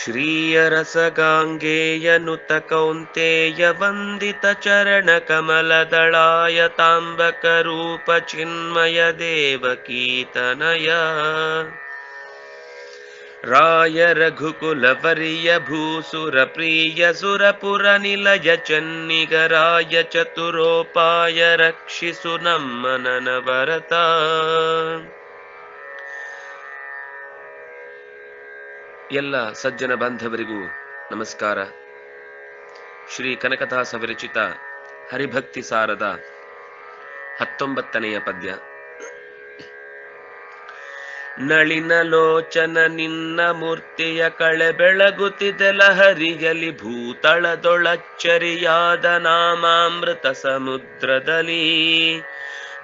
श्रीयरसगाङ्गेयनुत कौन्तेयवन्दितचरणकमलदळाय ताम्बकरूपचिन्मय देवकीतनय ರಾಯ ರಘುಕುಲವರಿಯ ಭೂಸುರ ಪ್ರಿಯ ಸುರಪುರ ನಿಲಯ ಚನ್ನಿಗರಾಯ ಚತುರೋಪಾಯ ರಕ್ಷಿಸು ನಮ್ಮನನ ಭರತ ಎಲ್ಲ ಸಜ್ಜನ ಬಾಂಧವರಿಗೂ ನಮಸ್ಕಾರ. ಶ್ರೀ ಕನಕದಾಸ ವಿರಚಿತ ಹರಿಭಕ್ತಿ ಸಾರದ ಹತ್ತೊಂಬತ್ತನೆಯ ಪದ್ಯ. ನಳಿನ ಲೋಚನ ನಿನ್ನ ಮೂರ್ತಿಯ ಕಳೆ ಬೆಳಗುತ್ತಿದೆ ಲಹರಿಯಲಿ ಭೂತಳದೊಳಚ್ಚರಿಯಾದ ನಾಮಾಮೃತ ಸಮುದ್ರದಲ್ಲಿ.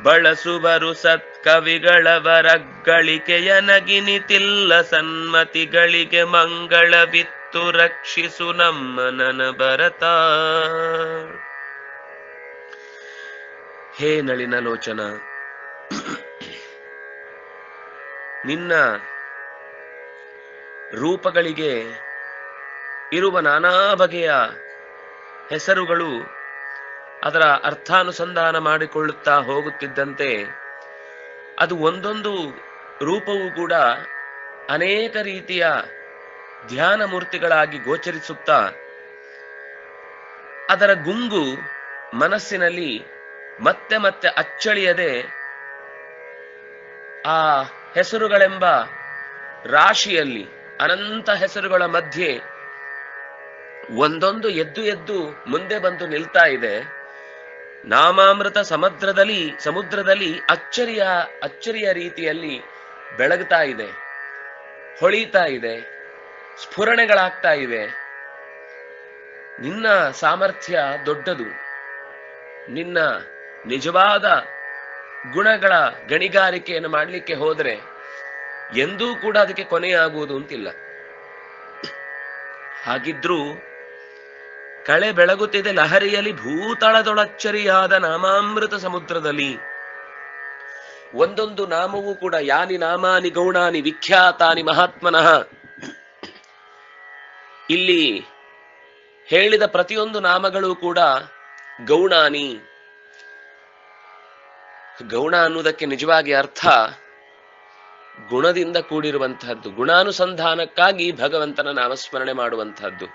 ಬಳಸುವರು ಸತ್ಕವಿಗಳವರಗಳಿಕೆಯ ನಗಿನಿತಿಲ್ಲ ಸನ್ಮತಿಗಳಿಗೆ ಮಂಗಳವಿತ್ತು ರಕ್ಷಿಸು ನಮ್ಮನನ ಭರತ. ಹೇ ನಳಿನ ಲೋಚನ. ನಿನ್ನ ರೂಪಗಳಿಗೆ ಇರುವ ನಾನಾ ಬಗೆಯ ಹೆಸರುಗಳು ಅದರ ಅರ್ಥಾನುಸಂಧಾನ ಮಾಡಿಕೊಳ್ಳುತ್ತಾ ಹೋಗುತ್ತಿದ್ದಂತೆ ಅದು ಒಂದೊಂದು ರೂಪವೂ ಕೂಡ ಅನೇಕ ರೀತಿಯ ಧ್ಯಾನ ಮೂರ್ತಿಗಳಾಗಿ ಗೋಚರಿಸುತ್ತಾ ಅದರ ಗುಂಗು ಮನಸ್ಸಿನಲ್ಲಿ ಮತ್ತೆ ಮತ್ತೆ ಅಚ್ಚಳಿಯದೆ ಆ ಹೆಸರುಗಳೆಂಬ ರಾಶಿಯಲ್ಲಿ, ಅನಂತ ಹೆಸರುಗಳ ಮಧ್ಯೆ ಒಂದೊಂದು ಎದ್ದು ಎದ್ದು ಮುಂದೆ ಬಂದು ನಿಲ್ತಾ ಇದೆ. ನಾಮಾಮೃತ ಸಮುದ್ರದಲ್ಲಿ ಸಮುದ್ರದಲ್ಲಿ ಅಚ್ಚರಿಯ ಅಚ್ಚರಿಯ ರೀತಿಯಲ್ಲಿ ಬೆಳಗ್ತಾ ಇದೆ, ಹೊಳಿತಾ ಇದೆ, ಸ್ಫುರಣೆಗಳಾಗ್ತಾ ಇವೆ ನಿನ್ನ ಸಾಮರ್ಥ್ಯ ದೊಡ್ಡದು. ನಿನ್ನ ನಿಜವಾದ ಗುಣಗಳ ಗಣಿಗಾರಿಕೆಯನ್ನು ಮಾಡಲಿಕ್ಕೆ ಹೋದರೆ ಎಂದೂ ಕೂಡ ಅದಕ್ಕೆ ಕೊನೆಯಾಗುವುದು ಅಂತಿಲ್ಲ. ಹಾಗಿದ್ರೂ ಕಳೆ ಬೆಳಗುತ್ತಿದೆ ಲಹರಿಯಲ್ಲಿ ಭೂತಳದೊಳಚ್ಚರಿಯಾದ ನಾಮಾಮೃತ ಸಮುದ್ರದಲ್ಲಿ. ಒಂದೊಂದು ನಾಮವೂ ಕೂಡ ಯಾನಿ ನಾಮಾನಿ ಗೌಣಾನಿ ವಿಖ್ಯಾತಾನಿ ಮಹಾತ್ಮನಃ. ಇಲ್ಲಿ ಹೇಳಿದ ಪ್ರತಿಯೊಂದು ನಾಮಗಳು ಕೂಡ ಗೌಣಾನಿ ಗೌಣ ಅನ್ನುವುದಕ್ಕೆ ನಿಜವಾಗಿ ಅರ್ಥ ಗುಣದಿಂದ ಕೂಡಿರುವಂತಹದ್ದು, ಗುಣಾನುಸಂಧಾನಕ್ಕಾಗಿ ಭಗವಂತನ ನಾಮಸ್ಮರಣೆ ಮಾಡುವಂತಹದ್ದು.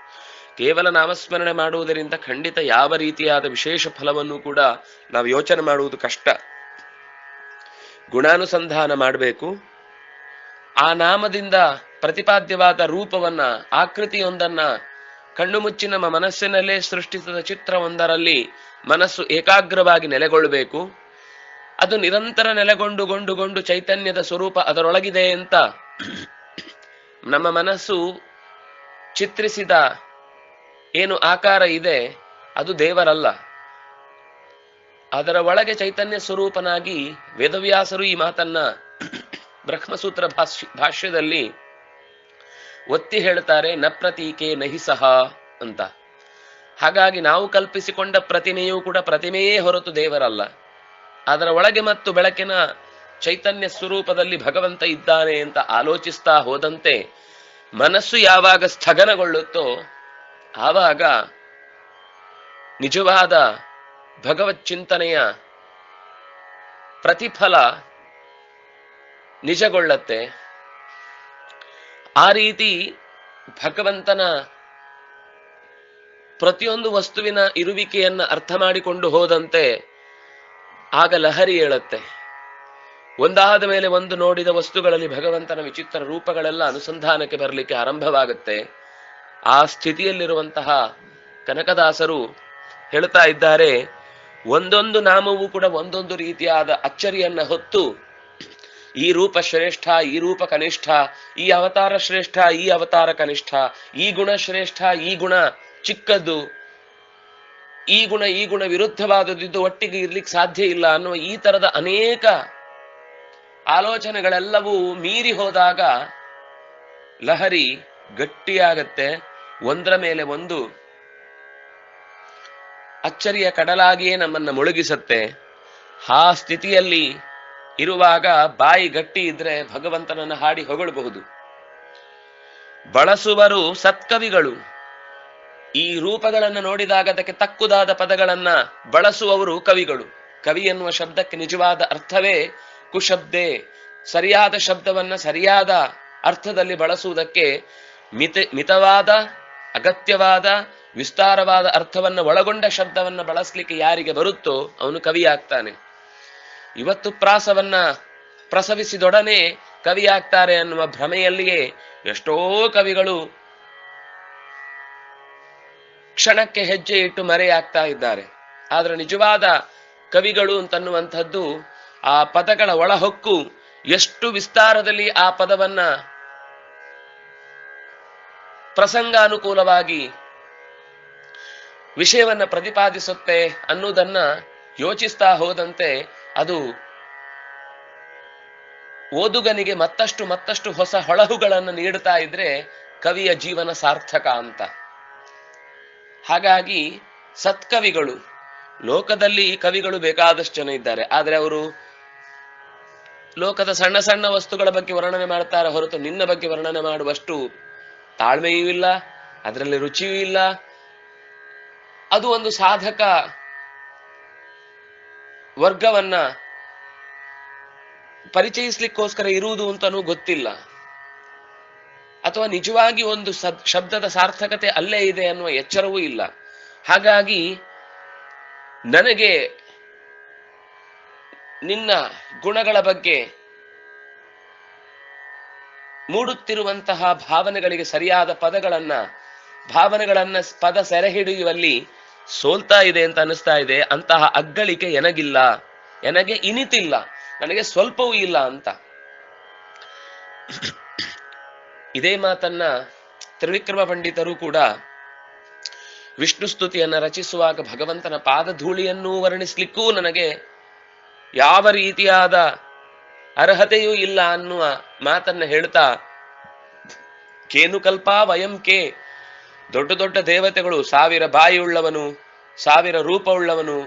ಕೇವಲ ನಾಮಸ್ಮರಣೆ ಮಾಡುವುದರಿಂದ ಖಂಡಿತ ಯಾವ ರೀತಿಯಾದ ವಿಶೇಷ ಫಲವನ್ನು ಕೂಡ ನಾವು ಯೋಚನೆ ಮಾಡುವುದು ಕಷ್ಟ. ಗುಣಾನುಸಂಧಾನ ಮಾಡಬೇಕು. ಆ ನಾಮದಿಂದ ಪ್ರತಿಪಾದ್ಯವಾದ ರೂಪವನ್ನ, ಆಕೃತಿಯೊಂದನ್ನ ಕಣ್ಣು ಮುಚ್ಚಿ ನಮ್ಮ ಮನಸ್ಸಿನಲ್ಲೇ ಸೃಷ್ಟಿಸಿದ ಚಿತ್ರವೊಂದರಲ್ಲಿ ಮನಸ್ಸು ಏಕಾಗ್ರವಾಗಿ ನೆಲೆಗೊಳ್ಳಬೇಕು. ಅದು ನಿರಂತರ ನೆಲೆಗೊಂಡು ಗೊಂಡುಗೊಂಡು ಚೈತನ್ಯದ ಸ್ವರೂಪ ಅದರೊಳಗಿದೆ ಅಂತ ನಮ್ಮ ಮನಸ್ಸು ಚಿತ್ರಿಸಿದ ಏನು ಆಕಾರ ಇದೆ, ಅದು ದೇವರಲ್ಲ. ಅದರ ಒಳಗೆ ಚೈತನ್ಯ ಸ್ವರೂಪನಾಗಿ ವೇದವ್ಯಾಸರು ಈ ಮಾತನ್ನ ಬ್ರಹ್ಮಸೂತ್ರ ಭಾಷ್ಯ ಭಾಷ್ಯದಲ್ಲಿ ಒತ್ತಿ ಹೇಳ್ತಾರೆ, ನ ಪ್ರತೀಕೆ ನಹಿ ಸಹ ಅಂತ. ಹಾಗಾಗಿ ನಾವು ಕಲ್ಪಿಸಿಕೊಂಡ ಪ್ರತಿಮೆಯೂ ಕೂಡ ಪ್ರತಿಮೆಯೇ ಹೊರತು ದೇವರಲ್ಲ. ಅದರ ಒಳಗೆ ಮತ್ತು ಬೆಳಕಿನ ಚೈತನ್ಯ ಸ್ವರೂಪದಲ್ಲಿ ಭಗವಂತ ಇದ್ದಾನೆ ಅಂತ ಆಲೋಚಿಸ್ತಾ ಹೋದಂತೆ ಮನಸ್ಸು ಯಾವಾಗ ಸ್ಥಗನಗೊಳ್ಳುತ್ತೋ ಆವಾಗ ನಿಜವಾದ ಭಗವತ್ ಚಿಂತನೆಯ ಪ್ರತಿಫಲ ನಿಜಗೊಳ್ಳತ್ತೆ. ಆ ರೀತಿ ಭಗವಂತನ ಪ್ರತಿಯೊಂದು ವಸ್ತುವಿನ ಇರುವಿಕೆಯನ್ನ ಅರ್ಥ ಮಾಡಿಕೊಂಡು ಹೋದಂತೆ ಆಗ ಲಹರಿ ಹೇಳುತ್ತೆ. ಒಂದಾದ ಮೇಲೆ ಒಂದು ನೋಡಿದ ವಸ್ತುಗಳಲ್ಲಿ ಭಗವಂತನ ವಿಚಿತ್ರ ರೂಪಗಳೆಲ್ಲ ಅನುಸಂಧಾನಕ್ಕೆ ಬರಲಿಕ್ಕೆ ಆರಂಭವಾಗುತ್ತೆ. ಆ ಸ್ಥಿತಿಯಲ್ಲಿರುವಂತಹ ಕನಕದಾಸರು ಹೇಳ್ತಾ ಇದ್ದಾರೆ, ಒಂದೊಂದು ನಾಮವೂ ಕೂಡ ಒಂದೊಂದು ರೀತಿಯಾದ ಅಚ್ಚರಿಯನ್ನ ಹೊತ್ತು, ಈ ರೂಪ ಶ್ರೇಷ್ಠ, ಈ ರೂಪ ಕನಿಷ್ಠ, ಈ ಅವತಾರ ಶ್ರೇಷ್ಠ, ಈ ಅವತಾರ ಕನಿಷ್ಠ, ಈ ಗುಣ ಶ್ರೇಷ್ಠ, ಈ ಗುಣ ಚಿಕ್ಕದ್ದು ಈ ಗುಣ ಈ ಗುಣ ವಿರುದ್ಧವಾದದ್ದು ಒಟ್ಟಿಗೆ ಇರ್ಲಿಕ್ಕೆ ಸಾಧ್ಯ ಇಲ್ಲ ಅನ್ನುವ ಈ ತರದ ಅನೇಕ ಆಲೋಚನೆಗಳೆಲ್ಲವೂ ಮೀರಿ ಹೋದಾಗ ಲಹರಿ ಗಟ್ಟಿಯಾಗತ್ತೆ. ಒಂದರ ಮೇಲೆ ಒಂದು ಅಚ್ಚರಿಯ ಕಡಲಾಗಿಯೇ ನಮ್ಮನ್ನ ಮುಳುಗಿಸತ್ತೆ. ಆ ಸ್ಥಿತಿಯಲ್ಲಿ ಇರುವಾಗ ಬಾಯಿ ಗಟ್ಟಿ ಇದ್ರೆ ಭಗವಂತನನ್ನು ಹಾಡಿ ಹೊಗಳಬಹುದು. ಬಳಸುವರು ಸತ್ಕವಿಗಳು. ಈ ರೂಪಗಳನ್ನು ನೋಡಿದಾಗ ಅದಕ್ಕೆ ತಕ್ಕುದಾದ ಪದಗಳನ್ನ ಬಳಸುವವರು ಕವಿಗಳು. ಕವಿ ಎನ್ನುವ ಶಬ್ದಕ್ಕೆ ನಿಜವಾದ ಅರ್ಥವೇ ಕುಶಬ್ದೆ. ಸರಿಯಾದ ಶಬ್ದವನ್ನ ಸರಿಯಾದ ಅರ್ಥದಲ್ಲಿ ಬಳಸುವುದಕ್ಕೆ ಮಿತ, ಮಿತವಾದ, ಅಗತ್ಯವಾದ, ವಿಸ್ತಾರವಾದ ಅರ್ಥವನ್ನ ಒಳಗೊಂಡ ಶಬ್ದವನ್ನ ಬಳಸಲಿಕ್ಕೆ ಯಾರಿಗೆ ಬರುತ್ತೋ ಅವನು ಕವಿಯಾಗ್ತಾನೆ. ಇವತ್ತು ಪ್ರಾಸವನ್ನ ಪ್ರಸವಿಸಿದೊಡನೆ ಕವಿಯಾಗ್ತಾರೆ ಅನ್ನುವ ಭ್ರಮೆಯಲ್ಲಿಯೇ ಎಷ್ಟೋ ಕವಿಗಳು ಕ್ಷಣಕ್ಕೆ ಹೆಜ್ಜೆ ಇಟ್ಟು ಮರೆಯಾಗ್ತಾ ಇದ್ದಾರೆ. ಆದ್ರೆ ನಿಜವಾದ ಕವಿಗಳು ಅಂತನ್ನುವಂಥದ್ದು ಆ ಪದಗಳ ಒಳಹೊಕ್ಕು ಎಷ್ಟು ವಿಸ್ತಾರದಲ್ಲಿ ಆ ಪದವನ್ನ ಪ್ರಸಂಗಾನುಕೂಲವಾಗಿ ವಿಷಯವನ್ನ ಪ್ರತಿಪಾದಿಸುತ್ತೆ ಅನ್ನುವುದನ್ನ ಯೋಚಿಸ್ತಾ ಹೋದಂತೆ ಅದು ಓದುಗನಿಗೆ ಮತ್ತಷ್ಟು ಮತ್ತಷ್ಟು ಹೊಸ ಹೊಳಹುಗಳನ್ನು ನೀಡುತ್ತಾ ಇದ್ರೆ ಕವಿಯ ಜೀವನ ಸಾರ್ಥಕ ಅಂತ. ಹಾಗಾಗಿ ಸತ್ಕವಿಗಳು, ಲೋಕದಲ್ಲಿ ಕವಿಗಳು ಬೇಕಾದಷ್ಟು ಜನ ಇದ್ದಾರೆ. ಆದ್ರೆ ಅವರು ಲೋಕದ ಸಣ್ಣ ಸಣ್ಣ ವಸ್ತುಗಳ ಬಗ್ಗೆ ವರ್ಣನೆ ಮಾಡ್ತಾರೆ ಹೊರತು ನಿನ್ನ ಬಗ್ಗೆ ವರ್ಣನೆ ಮಾಡುವಷ್ಟು ತಾಳ್ಮೆಯೂ ಇಲ್ಲ, ಅದರಲ್ಲಿ ರುಚಿಯೂ ಇಲ್ಲ. ಅದು ಒಂದು ಸಾಧಕ ವರ್ಗವನ್ನ ಪರಿಚಯಿಸ್ಲಿಕ್ಕೋಸ್ಕರ ಇರುವುದು ಅಂತನೂ ಗೊತ್ತಿಲ್ಲ. ಅಥವಾ ನಿಜವಾಗಿ ಒಂದು ಶಬ್ದದ ಸಾರ್ಥಕತೆ ಅಲ್ಲೇ ಇದೆ ಅನ್ನುವ ಎಚ್ಚರವೂ ಇಲ್ಲ. ಹಾಗಾಗಿ ನನಗೆ ನಿನ್ನ ಗುಣಗಳ ಬಗ್ಗೆ ಮೂಡುತ್ತಿರುವಂತಹ ಭಾವನೆಗಳಿಗೆ ಸರಿಯಾದ ಪದಗಳನ್ನ, ಭಾವನೆಗಳನ್ನ ಪದ ಸೆರೆ ಹಿಡಿಯುವಲ್ಲಿ ಸೋಲ್ತಾ ಇದೆ ಅಂತ ಅನಿಸ್ತಾ ಇದೆ. ಅಂತಹ ಅಗ್ಗಳಿಕೆ ಎನಗಿಲ್ಲ. ಎನಗೆ ಇನಿತಿಲ್ಲ. ನನಗೆ ಸ್ವಲ್ಪವೂ ಇಲ್ಲ ಅಂತ. ಇದೇ ಮಾತನ್ನ ತ್ರಿವಿಕ್ರಮ ಪಂಡಿತರು ಕೂಡ ವಿಷ್ಣು ಸ್ತುತಿಯನ್ನ ರಚಿಸುವಾಗ ಭಗವಂತನ ಪಾದಧೂಳಿಯನ್ನೂ ವರ್ಣಿಸ್ಲಿಕ್ಕೂ ನನಗೆ ಯಾವ ರೀತಿಯಾದ ಅರ್ಹತೆಯೂ ಇಲ್ಲ ಅನ್ನುವ ಮಾತನ್ನ ಹೇಳ್ತಾ, ಕೇನುಕಲ್ಪ ವಯಂ ಕೆ, ದೊಡ್ಡ ದೊಡ್ಡ ದೇವತೆಗಳು, ಸಾವಿರ ಬಾಯಿಯುಳ್ಳವನು, ಸಾವಿರ ರೂಪವುಳ್ಳವನು,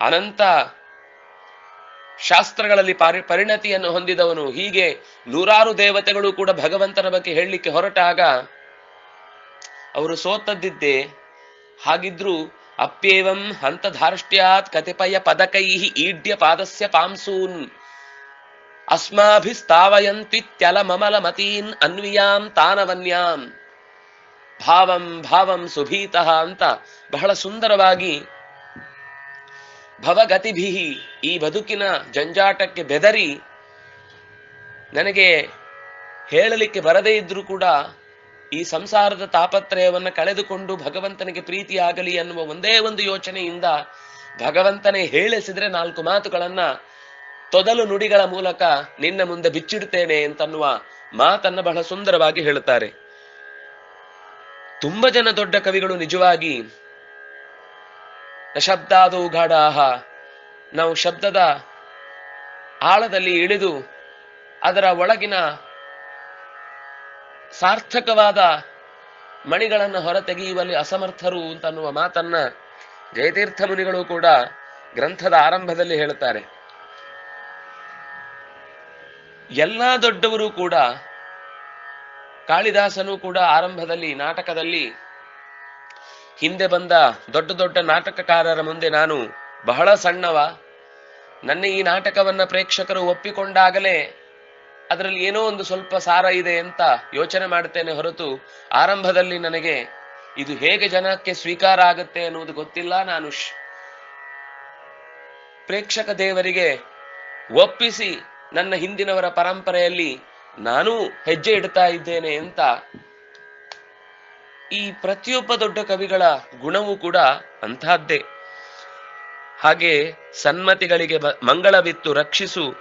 ಅನಂತ ಶಾಸ್ತ್ರಗಳಲ್ಲಿ ಪರಿ, ಪರಿಣತಿಯನ್ನು ಹೊಂದಿದವನು. ಹೀಗೆ ನೂರಾರು ದೇವತೆಗಳು ಕೂಡ ಭಗವಂತನ ಬಗ್ಗೆ ಹೇಳಲಿಕ್ಕೆ ಹೊರಟಾಗ ಅವರು ಸೋತದ್ದಿದ್ದೆ ಹಾಗಿದ್ರು ಅಪ್ಯೇವಂ ಹಂತಧಾರ್ಷ್ಟ್ಯಾತ್ ಕತಿಪಯ ಪದಕೈ ಈಡ್ಯ ಪಾದಸ್ಯ ಪಾಂಸೂನ್. ಅಸ್ಮಾಭಿಸ್ತಾವಯಂತ್ವಿತ್ಯಲ ಮಮಲ ಮತೀನ್ ಅನ್ವಿಯಾಂ ತಾನವನ್ಯಾಂ. ಭಾವಂ ಭಾವಂ ಸುಭೀತಃ ಅಂತ ಬಹಳ ಸುಂದರವಾಗಿ ಭವಗತಿಭಿ ಈ ಬದುಕಿನ ಜಂಜಾಟಕ್ಕೆ ಬೆದರಿ ನನಗೆ ಹೇಳಲಿಕ್ಕೆ ಬರದೇ ಇದ್ರೂ ಕೂಡ ಈ ಸಂಸಾರದ ತಾಪತ್ರಯವನ್ನ ಕಳೆದುಕೊಂಡು ಭಗವಂತನಿಗೆ ಪ್ರೀತಿಯಾಗಲಿ ಅನ್ನುವ ಒಂದೇ ಒಂದು ಯೋಚನೆಯಿಂದ ಭಗವಂತನೇ ಹೇಳಿಸಿದ್ರೆ ನಾಲ್ಕು ಮಾತುಗಳನ್ನ ತೊದಲು ನುಡಿಗಳ ಮೂಲಕ ನಿನ್ನ ಮುಂದೆ ಬಿಚ್ಚಿಡುತ್ತೇನೆ ಅಂತನ್ನುವ ಮಾತನ್ನ ಬಹಳ ಸುಂದರವಾಗಿ ಹೇಳುತ್ತಾರೆ. ತುಂಬಾ ಜನ ದೊಡ್ಡ ಕವಿಗಳು ನಿಜವಾಗಿ ಶಬ್ದಾದು ಗಾಢಾಹ ನಾವು ಶಬ್ದದ ಆಳದಲ್ಲಿ ಇಳಿದು ಅದರ ಒಳಗಿನ ಸಾರ್ಥಕವಾದ ಮಣಿಗಳನ್ನು ಹೊರತೆಗೆಯುವಲ್ಲಿ ಅಸಮರ್ಥರು ಅಂತನ್ನುವ ಮಾತನ್ನ ಜಯತೀರ್ಥ ಮುನಿಗಳು ಕೂಡ ಗ್ರಂಥದ ಆರಂಭದಲ್ಲಿ ಹೇಳುತ್ತಾರೆ. ಎಲ್ಲಾ ದೊಡ್ಡವರು ಕೂಡ ಕಾಳಿದಾಸನು ಕೂಡ ಆರಂಭದಲ್ಲಿ ನಾಟಕದಲ್ಲಿ ಹಿಂದೆ ಬಂದ ದೊಡ್ಡ ದೊಡ್ಡ ನಾಟಕಕಾರರ ಮುಂದೆ ನಾನು ಬಹಳ ಸಣ್ಣವ. ನನ್ನ ಈ ನಾಟಕವನ್ನ ಪ್ರೇಕ್ಷಕರು ಒಪ್ಪಿಕೊಂಡಾಗಲೇ ಅದರಲ್ಲಿ ಏನೋ ಒಂದು ಸ್ವಲ್ಪ ಸಾರ ಇದೆ ಅಂತ ಯೋಚನೆ ಮಾಡ್ತೇನೆ ಹೊರತು ಆರಂಭದಲ್ಲಿ ನನಗೆ ಇದು ಹೇಗೆ ಜನಕ್ಕೆ ಸ್ವೀಕಾರ ಆಗುತ್ತೆ ಅನ್ನುವುದು ಗೊತ್ತಿಲ್ಲ ನಾನು ಪ್ರೇಕ್ಷಕ ದೇವರಿಗೆ ಒಪ್ಪಿಸಿ ನನ್ನ ಹಿಂದಿನವರ ಪರಂಪರೆಯಲ್ಲಿ ನಾನೂ ಹೆಜ್ಜೆ ಇಡ್ತಾ ಇದ್ದೇನೆ ಅಂತ ಈ ಪ್ರತಿಯೊಬ್ಬ ದೊಡ್ಡ ಕವಿಗಳ ಗುಣವೂ ಕೂಡ ಅಂತಹದ್ದೇ ಹಾಗೆ ಸನ್ಮತಿಗಳಿಗೆ ಮಂಗಳವಿತ್ತು ರಕ್ಷಿಸು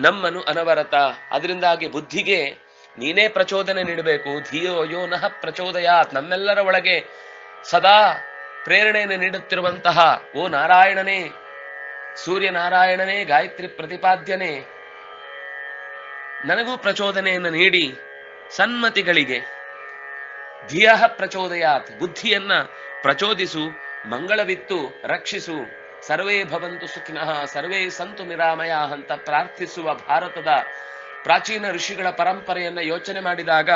ನಮ್ಮನು ಅನವರತ. ಅದರಿಂದಾಗಿ ಬುದ್ಧಿಗೆ ನೀನೇ ಪ್ರಚೋದನೆ ನೀಡಬೇಕು. ಧಿಯೋ ಯೋ ನಃ ಪ್ರಚೋದಯಾತ್. ನಮ್ಮೆಲ್ಲರ ಒಳಗೆ ಸದಾ ಪ್ರೇರಣೆಯನ್ನು ನೀಡುತ್ತಿರುವಂತಹ ಓ ನಾರಾಯಣನೇ, ಸೂರ್ಯನಾರಾಯಣನೇ, ಗಾಯತ್ರಿ ಪ್ರತಿಪಾದ್ಯನೇ, ನನಗೂ ಪ್ರಚೋದನೆಯನ್ನು ನೀಡಿ. ಸನ್ಮತಿಗಳಿಗೆ ಧಿಯ ಪ್ರಚೋದಯಾತ್. ಬುದ್ಧಿಯನ್ನ ಪ್ರಚೋದಿಸು, ಮಂಗಳವಿತ್ತು ರಕ್ಷಿಸು. ಸರ್ವೇ ಭವಂತು ಸುಖಿನಃ, ಸರ್ವೇ ಸಂತು ನಿರಾಮಯ ಅಂತ ಪ್ರಾರ್ಥಿಸುವ ಭಾರತದ ಪ್ರಾಚೀನ ಋಷಿಗಳ ಪರಂಪರೆಯನ್ನ ಯೋಚನೆ ಮಾಡಿದಾಗ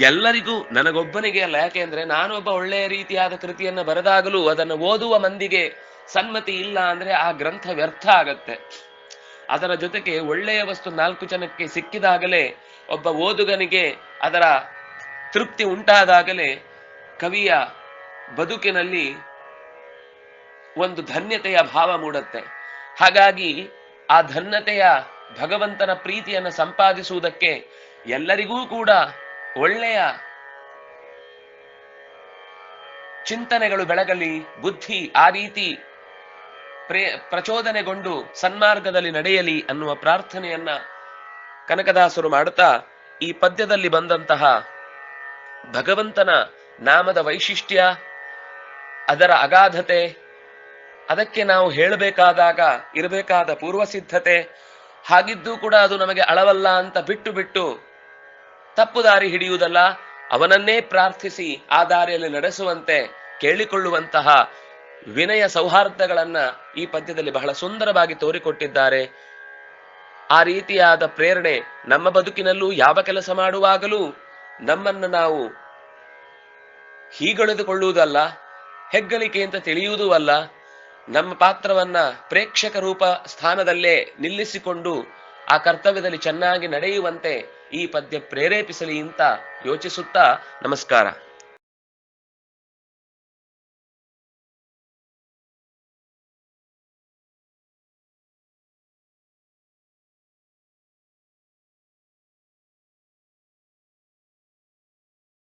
ಎಲ್ಲರಿಗೂ ನನಗೊಬ್ಬನಿಗೆ ಅಲ್ಲ. ಯಾಕೆಂದ್ರೆ ನಾನೊಬ್ಬ ಒಳ್ಳೆಯ ರೀತಿಯಾದ ಕೃತಿಯನ್ನ ಬರೆದಾಗಲೂ ಅದನ್ನು ಓದುವ ಮಂದಿಗೆ ಸನ್ಮತಿ ಇಲ್ಲ ಅಂದ್ರೆ ಆ ಗ್ರಂಥ ವ್ಯರ್ಥ ಆಗತ್ತೆ. ಅದರ ಜೊತೆಗೆ ಒಳ್ಳೆಯ ವಸ್ತು ನಾಲ್ಕು ಜನಕ್ಕೆ ಸಿಕ್ಕಿದಾಗಲೇ ಒಬ್ಬ ಓದುಗನಿಗೆ ಅದರ ತೃಪ್ತಿ ಉಂಟಾದಾಗಲೇ ಕವಿಯ ಬದುಕಿನಲ್ಲಿ ಒಂದು ಧನ್ಯತೆಯ ಭಾವ ಮೂಡುತ್ತೆ. ಹಾಗಾಗಿ ಆ ಧನ್ಯತೆಯ ಭಗವಂತನ ಪ್ರೀತಿಯನ್ನು ಸಂಪಾದಿಸುವುದಕ್ಕೆ ಎಲ್ಲರಿಗೂ ಕೂಡ ಒಳ್ಳೆಯ ಚಿಂತನೆಗಳು ಬೆಳಗಲಿ, ಬುದ್ಧಿ ಆ ರೀತಿ ಪ್ರೇ, ಪ್ರಚೋದನೆಗೊಂಡು ಸನ್ಮಾರ್ಗದಲ್ಲಿ ನಡೆಯಲಿ ಅನ್ನುವ ಪ್ರಾರ್ಥನೆಯನ್ನ ಕನಕದಾಸರು ಮಾಡುತ್ತಾ ಈ ಪದ್ಯದಲ್ಲಿ ಬಂದಂತಹ ಭಗವಂತನ ನಾಮದ ವೈಶಿಷ್ಟ್ಯ, ಅದರ ಅಗಾಧತೆ, ಅದಕ್ಕೆ ನಾವು ಹೇಳಬೇಕಾದಾಗ ಇರಬೇಕಾದ ಪೂರ್ವ ಸಿದ್ಧತೆ ಹಾಗಿದ್ದೂ ಕೂಡ ಅದು ನಮಗೆ ಅಳವಲ್ಲ ಅಂತ ಬಿಟ್ಟು ಬಿಟ್ಟು ತಪ್ಪು ದಾರಿ ಹಿಡಿಯುವುದಲ್ಲ, ಅವನನ್ನೇ ಪ್ರಾರ್ಥಿಸಿ ಆ ದಾರಿಯಲ್ಲಿ ನಡೆಸುವಂತೆ ಕೇಳಿಕೊಳ್ಳುವಂತಹ ವಿನಯ ಸೌಹಾರ್ದಗಳನ್ನ ಈ ಪದ್ಯದಲ್ಲಿ ಬಹಳ ಸುಂದರವಾಗಿ ತೋರಿಕೊಟ್ಟಿದ್ದಾರೆ. ಆ ರೀತಿಯಾದ ಪ್ರೇರಣೆ ನಮ್ಮ ಬದುಕಿನಲ್ಲೂ ಯಾವ ಕೆಲಸ ಮಾಡುವಾಗಲೂ ನಮ್ಮನ್ನು ನಾವು ಹೀಗಳೆದುಕೊಳ್ಳುವುದಲ್ಲ, ಹೆಗ್ಗಳಿಕೆ ಅಂತ ತಿಳಿಯುವುದೂ ಅಲ್ಲ, ನಮ್ಮ ಪಾತ್ರವನ್ನ ಪ್ರೇಕ್ಷಕ ರೂಪ ಸ್ಥಾನದಲ್ಲೇ ನಿಲ್ಲಿಸಿಕೊಂಡು ಆ ಕರ್ತವ್ಯದಲ್ಲಿ ಚೆನ್ನಾಗಿ ನಡೆಯುವಂತೆ ಈ ಪದ್ಯ ಪ್ರೇರೇಪಿಸಲಿ ಅಂತ ಯೋಚಿಸುತ್ತಾ ನಮಸ್ಕಾರ.